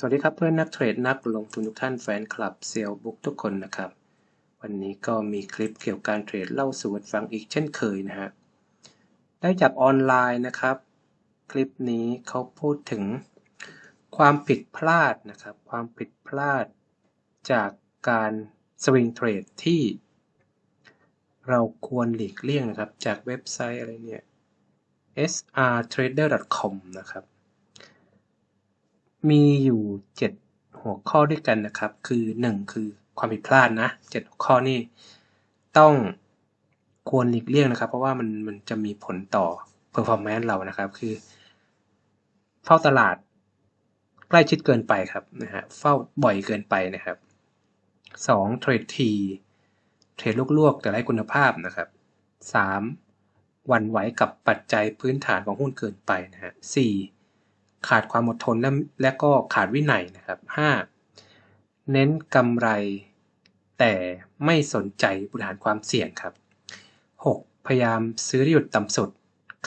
สวัสดีครับเพื่อนนักเทรดนักลงทุนทุกท่านแฟนคลับเซลบุ๊กทุกคนนะครับ วันนี้ก็มีคลิปเกี่ยวกับการเทรดเล่าสู่กันฟังอีกเช่นเคยนะฮะได้จากออนไลน์นะครับ คลิปนี้เขาพูดถึงความผิดพลาดนะครับ ความผิดพลาดจากการสวิงเทรดที่เราควรหลีกเลี่ยงนะครับ จากเว็บไซต์อะไรเนี่ย srtrader.com นะครับ มีอยู่7หัวข้อด้วยกันนะครับ คือ1คือความผิดพลาดนะ7หัวข้อนี่ต้องควรหลีกเลี่ยงนะครับ เพราะว่ามันมันจะมีผลต่อ performance เรานะครับ คือ เฝ้าตลาดใกล้ชิดเกินไปครับนะฮะเฝ้าบ่อยเกินไปนะครับ 2. เทรดทีเทรดลวกๆแต่ไร้คุณภาพนะครับ 3. หวั่นไหวกับปัจจัยพื้นฐานของหุ้นเกินไปนะฮะ 4. ขาดความอดทนและและก็ขาดวินัยนะครับ 5. เน้นกำไร แต่ไม่สนใจบริหารความเสี่ยงครับ 6. พยายามซื้อที่จุดต่ำสุด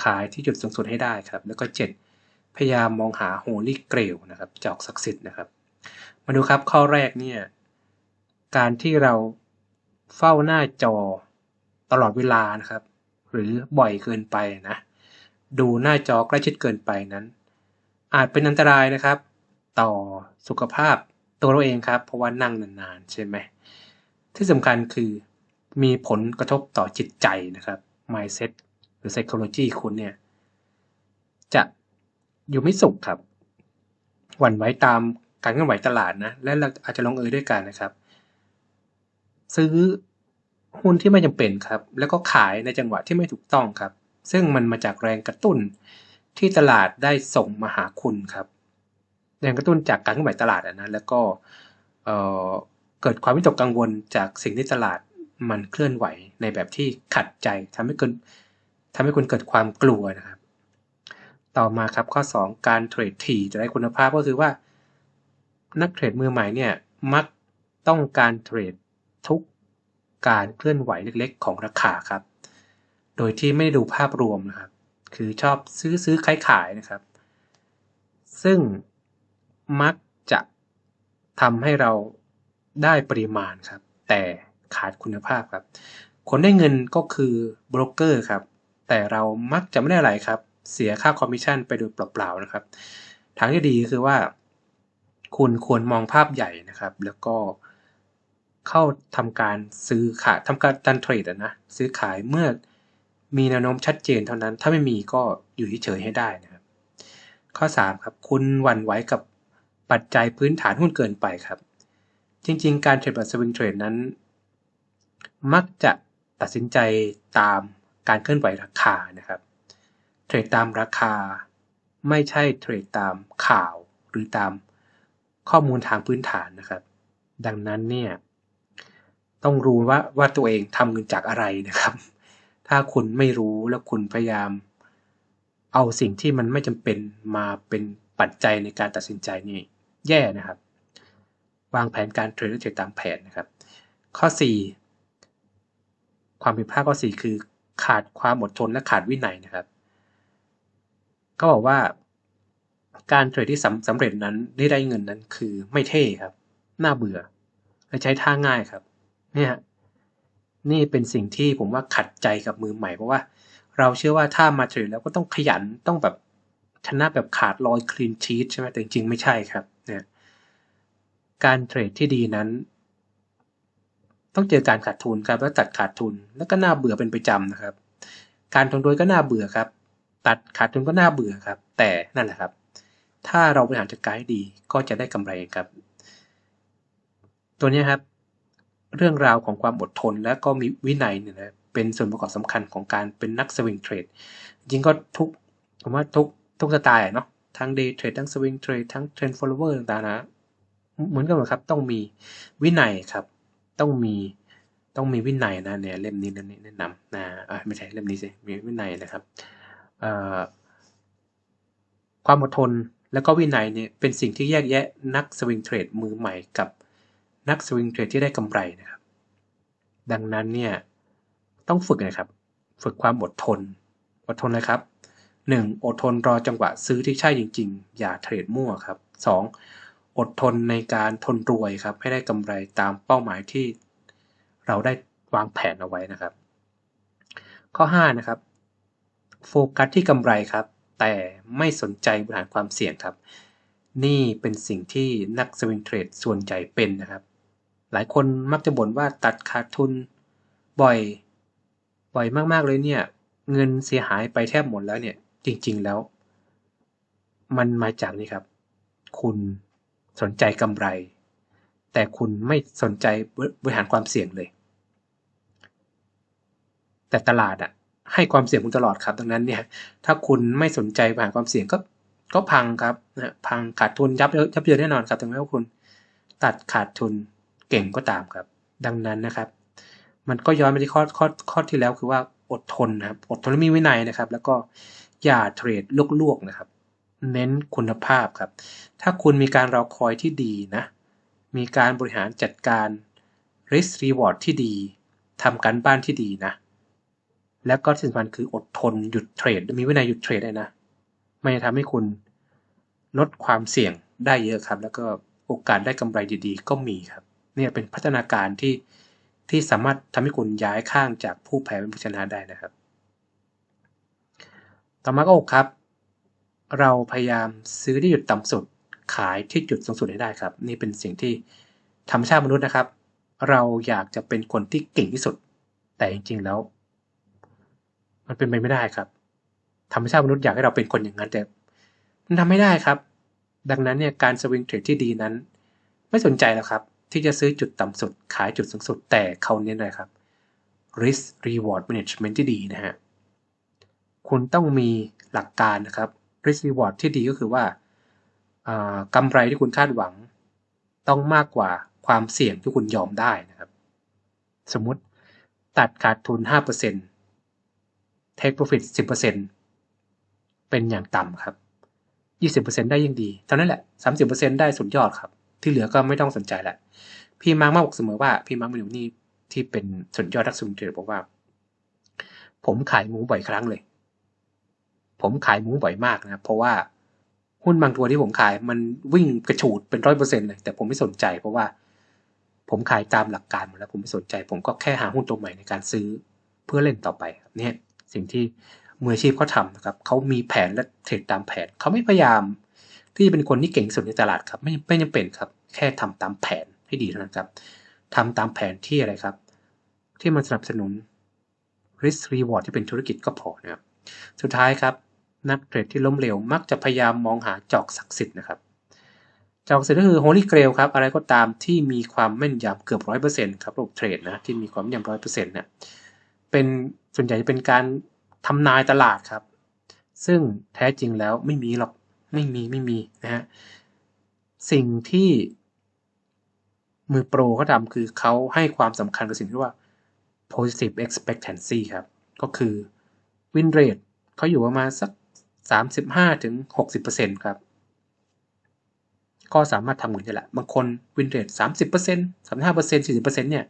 ขายที่จุดสูงสุดให้ได้ครับ แล้วก็ 7. พยายามมองหาโฮลี่เกรลนะครับจอกศักดิ์สิทธิ์นะครับ มาดูครับข้อแรกเนี่ยการที่เราเฝ้าหน้าจอตลอดเวลานะครับ หรือบ่อยเกินไปนะ ดูหน้าจอใกล้ชิดเกินไปนั้น อาจเป็นอันตรายนะครับ ต่อสุขภาพตัวเราเองครับ เพราะว่านั่งนานๆ ใช่ไหม ที่สำคัญคือมีผลกระทบต่อจิตใจนะครับ mindset หรือ psychology คุณเนี่ย จะอยู่ไม่สุขครับ หวั่นไหวตามการเคลื่อนไหวตลาดนะ และอาจจะลงเอยด้วยกันนะครับ ซื้อหุ้นที่ไม่จำเป็นครับ แล้วก็ขายในจังหวะที่ไม่ถูกต้องครับ ซึ่งมันมาจากแรงกระตุ้น ที่ตลาดได้ส่งมาหาคุณครับ แรงกระตุ้นจากการเคลื่อนไหวตลาดนะแล้วก็เเกิดความวิตกกังวลจากสิ่งที่ตลาดมันเคลื่อนไหวในแบบที่ขัดใจทำให้คุณทำให้คุณเกิดความกลัวนะครับ ต่อมาครับข้อ 2 การเทรดถี่จะได้คุณภาพก็คือว่า นักเทรดมือใหม่เนี่ยมักต้องการเทรดทุกการเคลื่อนไหวเล็กๆ ของราคาครับ โดยที่ไม่ได้ดูภาพรวมนะครับ คือชอบซื้อซื้อขายขายนะครับ ซึ่งมักจะทำให้เราได้ปริมาณครับ แต่ขาดคุณภาพครับ คนได้เงินก็คือโบรกเกอร์ครับ แต่เรามักจะไม่ได้อะไรครับ เสียค่าคอมมิชชั่นไปโดยเปล่าๆนะครับ ทางที่ดีคือว่า คุณควรมองภาพใหญ่นะครับ แล้วก็เข้าทำการซื้อขายทำการดันเทรดนะ ซื้อขายเมื่อ มีแนวโน้มชัดเจนเท่านั้น ถ้าไม่มีก็อยู่เฉยๆให้ได้นะครับ ข้อ3ครับคุณหวั่นไหวกับปัจจัยพื้นฐานหุ้นเกินไปครับ จริง ๆ การเทรดแบบสวิงเทรดนั้น มักจะตัดสินใจตามการเคลื่อนไหวราคานะครับ เทรดตามราคาไม่ใช่เทรดตามข่าวหรือตามข้อมูลทางพื้นฐานนะครับ ดังนั้นเนี่ยต้องรู้ว่าว่าตัวเองทำเงินจากอะไรนะครับ ถ้าคุณไม่รู้แล้วคุณพยายาม เอาสิ่งที่มันไม่จำเป็นมาเป็นปัจจัยในการตัดสินใจนี่แย่นะครับ วางแผนการเทรดเทรดตามแผนนะครับ ข้อ 4 ความผิดพลาดข้อ 4 คือขาดความอดทนและขาดวินัยนะครับก็บอกว่าการเทรดที่สำเร็จนั้นได้ได้เงินนั้นคือไม่เท่ครับ น่าเบื่อและใช้ท่าง่ายครับ เนี่ย นี่เป็นสิ่งที่ผมว่าขัดใจกับมือใหม่เพราะว่า เราเชื่อว่าถ้ามาเทรดแล้วก็ต้องขยันต้องแบบชนะแบบขาดลอยคลีนชีตใช่ไหมแต่จริงๆไม่ใช่ครับเนี่ยการเทรดที่ดีนั้น ต้องเจอการขาดทุนครับแล้วตัดขาดทุนแล้วก็น่าเบื่อเป็นประจำนะครับ การทุนโดยก็น่าเบื่อครับ ตัดขาดทุนก็น่าเบื่อครับ แต่นั่นแหละครับ ถ้าเราบริหารจัดการให้ดีก็จะได้กำไรครับ ตัวนี้ครับ เรื่องราวของความอดทนและก็มีวินัยเนี่ยนะเป็นส่วนประกอบสำคัญของการเป็นนักสวิงเทรดจริงก็ทุกผมว่าทุกทุกสไตล์เนาะทั้งเดย์เทรดทั้งสวิงเทรดทั้งเทรนด์ฟอลโลเวอร์ต่างๆนะเหมือนกันหมดครับต้องมีวินัยครับ ต้องมีต้องมีวินัยนะเนี่ยเล่มนี้แนะนำนะไม่ใช่เล่มนี้สิมีวินัยนะครับความอดทนแล้วก็วินัยเนี่ยเป็นสิ่งที่แยกแยะนักสวิงเทรดมือใหม่กับ นักสวิงเทรดที่ได้กำไรนะครับ ดังนั้นเนี่ยต้องฝึกนะครับ ฝึกความอดทน อดทนเลยครับ 1. อดทนรอจังหวะซื้อที่ใช่จริง ๆ อย่าเทรดมั่วครับ 2. อดทนในการทนรวยครับ ให้ได้กำไรตามเป้าหมายที่เราได้วางแผนเอาไว้นะครับ ข้อ 5 นะครับ โฟกัสที่กำไรครับ แต่ไม่สนใจบริหารความเสี่ยงครับ นี่เป็นสิ่งที่นักสวิงเทรดส่วนใหญ่เป็นนะครับ หลายคนมักจะบ่นว่าตัดขาดทุน บ่อย บ่อยมากๆเลยเนี่ย เงินเสียหายไปแทบหมดแล้วเนี่ย จริง ๆ แล้ว มันมาจากนี่ครับ คุณสนใจกำไร แต่คุณไม่สนใจบริหารความเสี่ยงเลย แต่ตลาดอะให้ความเสี่ยงคุณตลอดครับ ดังนั้นเนี่ย ถ้าคุณไม่สนใจบริหารความเสี่ยงก็ก็พังครับนะพังขาดทุนยับเยินยับเยินแน่นอนครับถึงแม้ว่าคุณ ตัดขาดทุน เก่งก็ตามครับ ดังนั้นนะครับ มันก็ย้อนไปที่ข้อข้อข้อที่แล้วคือว่าอดทนนะครับ อดทนและมีวินัยนะครับ แล้วก็อย่าเทรดลวกๆนะครับ เน้นคุณภาพครับ ถ้าคุณมีการรอคอยที่ดีนะ มีการบริหารจัดการ risk reward ที่ดีทำการบ้านที่ดีนะ แล้วก็ที่สำคัญคืออดทนหยุดเทรด มีวินัยหยุดเทรดได้นะ มันจะทำให้คุณลดความเสี่ยงได้เยอะครับ แล้วก็โอกาสได้กำไรดีๆ ก็มีครับ เนี่ยเป็นพัฒนาการที่ที่สามารถทำให้คุณย้ายข้างจากผู้แพ้เป็นผู้ชนะได้นะครับ ต่อมาก็ครับ เราพยายามซื้อที่จุดต่ำสุดขายที่จุดสูงสุดให้ได้ครับ นี่เป็นสิ่งที่ธรรมชาติมนุษย์นะครับ เราอยากจะเป็นคนที่เก่งที่สุด แต่จริงๆแล้ว มันเป็นไปไม่ได้ครับ ธรรมชาติมนุษย์อยากให้เราเป็นคนอย่างนั้นแต่มันทำไม่ได้ครับ ดังนั้นเนี่ยการสวิงเทรดที่ดีนั้น ไม่สนใจแล้วครับ ที่จะซื้อจุดต่ำสุด ขายจุดสูงสุด แต่เขาเน้นอะไรครับ risk reward management ที่ดีนะฮะ คุณต้องมีหลักการนะครับ risk reward ที่ดีก็คือว่ากำไรที่คุณคาดหวัง ต้องมากกว่าความเสี่ยงที่คุณยอมได้นะครับ สมมติตัดขาดทุน 5% take profit 10%เป็นอย่างต่ำครับ 20%ได้ยิ่งดี เท่านั้นแหละ 30%ได้สุดยอดครับ ที่เหลือก็ไม่ต้องสนใจแหละพี่มาร์กมาบอกเสมอว่าพี่มาร์กมิลนี่ที่เป็นสุดยอดนักสุนเทรดบอกว่า ผมขายหมูบ่อยครั้งเลย ผมขายหมูบ่อยมากนะเพราะว่าหุ้นบางตัวที่ผมขายมันวิ่งกระฉูดเป็นร้อยเปอร์เซ็นต์เลย แต่ผมไม่สนใจ เพราะว่าผมขายตามหลักการหมดแล้วผมไม่สนใจ ผมก็แค่หาหุ้นตัวใหม่ในการซื้อเพื่อเล่นต่อไปเนี่ยสิ่งที่มืออาชีพเขาทำนะครับเขามีแผนและเทรดตามแผนเขาไม่พยายาม ที่จะเป็นคนที่เก่งสุดในตลาดครับ ไม่ไม่จำเป็นครับ แค่ทำตามแผนให้ดีเท่านั้นครับทำตามแผนที่อะไรครับ ที่มันสนับสนุน risk reward ที่เป็นธุรกิจก็พอนะครับสุดท้ายครับ นักเทรดที่ล้มเหลวมักจะพยายามมองหาจอกศักดิ์สิทธิ์นะครับจอกศักดิ์สิทธิ์ก็คือ Holy Grail ครับ อะไรก็ตามที่มีความแม่นยำเกือบร้อยเปอร์เซ็นต์ครับระบบเทรดนะที่มีความแม่นยำร้อยเปอร์เซ็นต์เนี่ยเป็นส่วนใหญ่จะเป็นการทำนายตลาดครับ ซึ่งแท้จริงแล้วไม่มีหรอก ไม่มีไม่มีนะฮะสิ่งที่มือโปรเขาทำคือเขาให้ความสำคัญกับสิ่งที่ว่า positive expectancy ครับ ก็คือ win rate เขาอยู่ประมาณสักสามสิบห้าถึงหกสิบเปอร์เซ็นครับ ก็สามารถทำเงินได้แหละ บางคนวินเทรดสามสิบเปอร์เซ็นต์สามห้าเปอร์เซ็นต์สี่สิบเปอร์เซ็นต์เนี่ย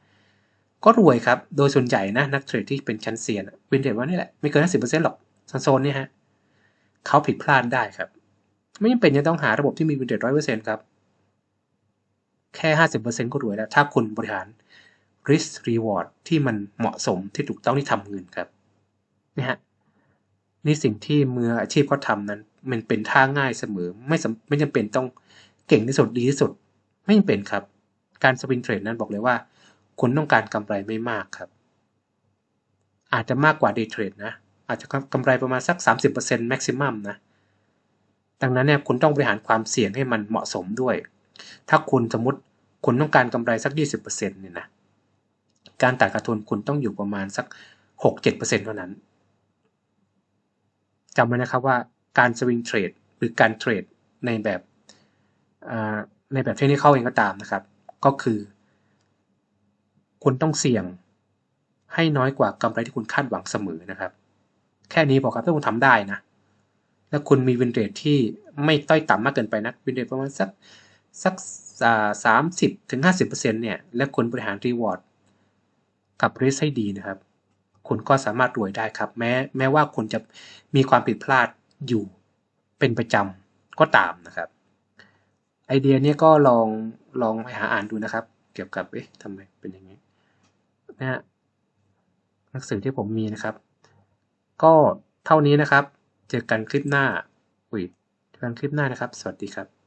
ก็รวยครับ โดยส่วนใหญ่นะ นักเทรดที่เป็นชั้นเซียนวินเทรดว่านี่แหละ ไม่เกินห้าสิบเปอร์เซ็นต์หรอกโซนนี้ฮะเขาผิดพลาดได้ครับ ไม่จำเป็นจะต้องหาระบบที่มีวินเทรดร้อยเปอร์เซ็นต์ครับ แค่ห้าสิบเปอร์เซ็นต์ก็รวยแล้ว ถ้าคุณบริหาร risk reward ที่มันเหมาะสมที่ถูกต้องที่ทำเงินครับนี่ฮะนี่สิ่งที่มืออาชีพเขาทานั้น มันเป็นท่าง่ายเสมอ ไม่ไม่จำเป็นต้องเก่งที่สุดดีที่สุด ไม่จำเป็นครับ การสวิงเทรดนั้นบอกเลยว่า คุณต้องการกำไรไม่มากครับ อาจจะมากกว่าเดย์เทรดนะ อาจจะกำไรประมาณสัก 30% maximum นะ ดังนั้นเนี่ยคุณต้องบริหารความเสี่ยงให้มันเหมาะสมด้วย ถ้าคุณสมมติคุณต้องการกำไรสัก 20%เนี่ยนะ การตัดขาดทุนคุณต้องอยู่ประมาณสัก 6-7%เท่านั้นจำไว้นะครับว่าการสวิงเทรดหรือการเทรดในแบบในแบบเทคนิคเข้าเองก็ตามนะครับ ก็คือ คุณต้องเสี่ยงให้น้อยกว่ากำไรที่คุณคาดหวังเสมอนะครับ แค่นี้บอครับถ้าคุณทำได้นะ ถ้าคุณมีวินเรทที่ไม่ต้อยต่ำมากเกินไปนักวินเรทประมาณสักสักสามสิบถึงห้าสิบเปอร์เซ็นต์เนี่ย และคุณบริหารรีวอร์ดกับรีสให้ดีนะครับ คุณก็สามารถรวยได้ครับ แม้แม้ว่าคุณจะมีความผิดพลาดอยู่เป็นประจำก็ตามนะครับ ไอเดียนี้ก็ลองลองไปหาอ่านดูนะครับ เกี่ยวกับเอ๊ะทำไมเป็นอย่างนี้นะฮะหนังสือที่ผมมีนะครับ ก็เท่านี้นะครับ เจอกันคลิปหน้าอุ้ยเจอกันคลิปหน้านะครับ สวัสดีครับ